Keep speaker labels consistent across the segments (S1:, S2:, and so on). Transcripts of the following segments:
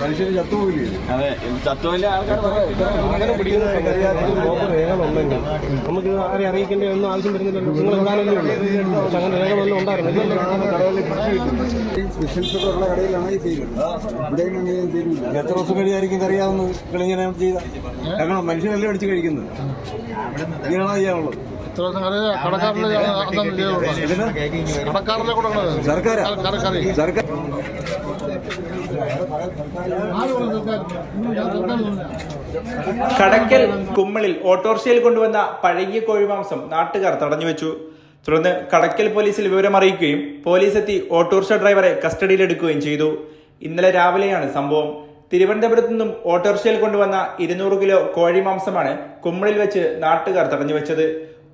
S1: മനുഷ്യന് ചത്തുപോയില്ലേ
S2: അതെ ആൾക്കാർ
S3: രേഖകളുണ്ടെങ്കിൽ നമുക്ക് ആരെ അറിയിക്കേണ്ട ഒന്നും ആവശ്യം വരുന്നില്ലല്ലോ. നിങ്ങൾ ഉള്ളൂ അങ്ങനെ രേഖകളൊന്നും
S1: കടയിലാണ് ഈ തീരുന്നത്. എത്ര ദിവസം കഴിയായിരിക്കും അറിയാവുന്നത് ഇങ്ങനെ ചെയ്ത? കാരണം മനുഷ്യനല്ലേ അടിച്ച് കഴിക്കുന്നത്? ഇങ്ങനെയാണോ ചെയ്യാനുള്ളത്?
S4: കടക്കാരനെ കൊടുക്കണത്
S1: സർക്കാർ
S5: കടക്കൽ കുമ്മളിൽ ഓട്ടോറിക്ഷയിൽ കൊണ്ടുവന്ന പഴകിയ കോഴിമാംസം നാട്ടുകാർ തടഞ്ഞുവെച്ചു തുടർന്ന് കടക്കൽ പോലീസിൽ വിവരമറിയിക്കുകയും പോലീസ് എത്തി ഓട്ടോറിക്ഷ ഡ്രൈവറെ കസ്റ്റഡിയിലെടുക്കുകയും ചെയ്തു. ഇന്നലെ രാവിലെയാണ് സംഭവം. തിരുവനന്തപുരത്തു നിന്നും ഓട്ടോറിക്ഷയിൽ കൊണ്ടുവന്ന ഇരുന്നൂറ് കിലോ കോഴിമാംസമാണ് കുമ്മളിൽ വെച്ച് നാട്ടുകാർ തടഞ്ഞുവെച്ചത്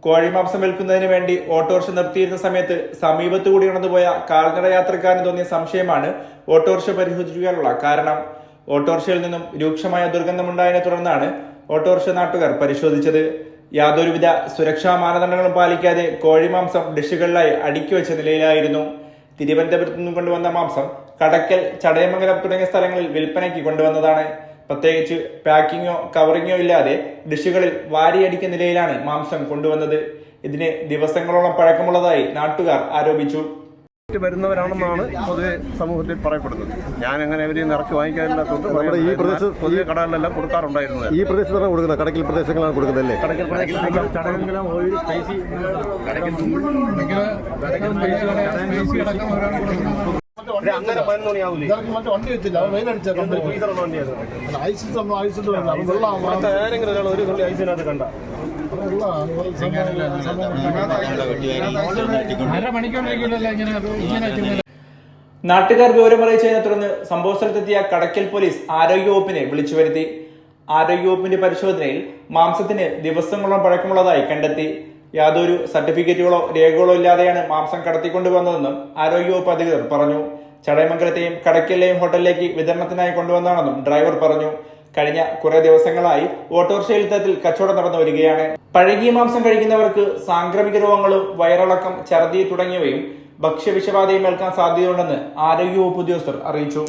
S5: കോഴിമാംസം വിൽക്കുന്നതിന് വേണ്ടി ഓട്ടോറിക്ഷ നിർത്തിയിരുന്ന സമയത്ത് സമീപത്തു കൂടി നടന്നുപോയ കാൽനട യാത്രക്കാരന് തോന്നിയ സംശയമാണ് ഓട്ടോറിക്ഷ പരിശോധിക്കാനുള്ള കാരണം. ഓട്ടോറിക്ഷയിൽ നിന്നും രൂക്ഷമായ ദുർഗന്ധമുണ്ടായതിനെ തുടർന്നാണ് ഓട്ടോറിക്ഷ നാട്ടുകാർ പരിശോധിച്ചത്. യാതൊരുവിധ സുരക്ഷാ മാനദണ്ഡങ്ങളും പാലിക്കാതെ കോഴിമാംസം ഡിഷുകളിലായി അടുക്കി വെച്ച നിലയിലായിരുന്നു. തിരുവനന്തപുരത്ത് നിന്നും കൊണ്ടുവന്ന മാംസം കടക്കൽ ചടയമംഗലം തുടങ്ങിയ സ്ഥലങ്ങളിൽ വിൽപ്പനയ്ക്ക് കൊണ്ടുവന്നതാണ്. പ്രത്യേകിച്ച് പാക്കിങ്ങോ കവറിങ്ങോ ഇല്ലാതെ ഡിഷുകളിൽ വാരിയടിക്കുന്ന നിലയിലാണ് മാംസം കൊണ്ടുവന്നത്. ഇതിന് ദിവസങ്ങളോളം പഴക്കമുള്ളതായി നാട്ടുകാർ ആരോപിച്ചു.
S3: വരുന്നവരാണെന്നാണ് പൊതുവെ സമൂഹത്തിൽ പറയപ്പെടുന്നത്. ഞാൻ അങ്ങനെ അവരെ ഇറക്കി വാങ്ങിക്കാനില്ലാത്തതുകൊണ്ട്
S6: നമ്മുടെ ഈ പ്രദേശത്ത്
S3: പൊതുവെ കടകളിലെല്ലാം കൊടുക്കാറുണ്ടായിരുന്നത്
S6: ഈ പ്രദേശത്താണ് കൊടുക്കുന്നത്. കടക്കൽ പ്രദേശങ്ങളാണ് കൊടുക്കുന്നത് അല്ലേ
S3: കടക്കൽ അങ്ങനെ പതിനൊന്ന് മണിയാവൂലേ?
S4: ഇതൊക്കെ മറ്റേ വണ്ടി വെച്ചില്ല അത് വെയിലടിച്ച കമ്പനി.
S3: ഫ്രീസറുള്ള വണ്ടിയായിരുന്നു
S4: ഐസിൽ സംഭവം ഐസിൽ വരുന്നത്. അത് വെള്ളം
S3: ഇവിടുത്തെ ആരെങ്കിലും ഒരാൾ ഒരു തുള്ളി ഐസിനകത്ത് കണ്ട?
S5: നാട്ടുകാർ വിവരമറിയിച്ചതിനെ തുടർന്ന് സംഭവ സ്ഥലത്തെത്തിയ കടക്കൽ പോലീസ് ആരോഗ്യവകുപ്പിനെ വിളിച്ചു വരുത്തി. ആരോഗ്യവകുപ്പിന്റെ പരിശോധനയിൽ മാംസത്തിന് ദിവസങ്ങളോളം പഴക്കമുള്ളതായി കണ്ടെത്തി. യാതൊരു സർട്ടിഫിക്കറ്റുകളോ രേഖകളോ ഇല്ലാതെയാണ് മാംസം കടത്തിക്കൊണ്ടുവന്നതെന്നും ആരോഗ്യവകുപ്പ് അധികൃതർ പറഞ്ഞു. ചടയമംഗലത്തെയും കടക്കലിലെയും ഹോട്ടലിലേക്ക് വിതരണത്തിനായി കൊണ്ടുവന്നാണെന്നും ഡ്രൈവർ പറഞ്ഞു. കഴിഞ്ഞ കുറെ ദിവസങ്ങളായി ഓട്ടോറിക്ഷയിൽ ഇത്തരത്തിൽ കച്ചവടം നടന്നു വരികയാണ്. പഴകിയ മാംസം കഴിക്കുന്നവർക്ക് സാംക്രമിക രോഗങ്ങളും വയറിളക്കം ഛർദി തുടങ്ങിയവയും ഭക്ഷ്യവിഷബാധയും ഏൽക്കാൻ സാധ്യതയുണ്ടെന്ന് ആരോഗ്യവകുപ്പ് ഉദ്യോഗസ്ഥർ അറിയിച്ചു.